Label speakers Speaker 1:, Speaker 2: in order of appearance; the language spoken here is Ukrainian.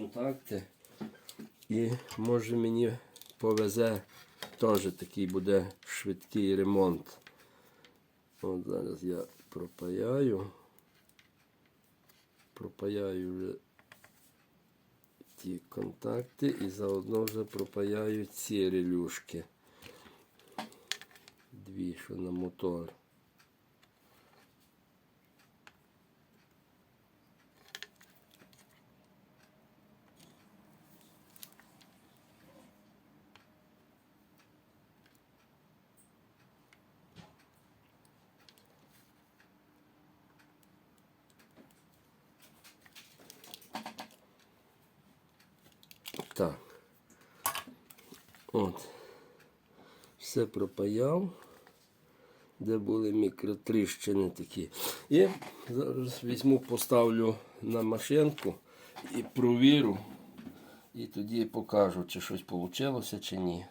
Speaker 1: контакти. І може мені повезе теж такий буде швидкий ремонт. От зараз я пропаяю. Пропаяю вже ті контакти і заодно вже пропаяю ці релюшки. Дві, що на мотор. Так. От. Все пропаяв, де були мікротріщини такі. І зараз візьму, поставлю на машинку і провірю. І тоді покажу, чи щось вийшло, чи ні.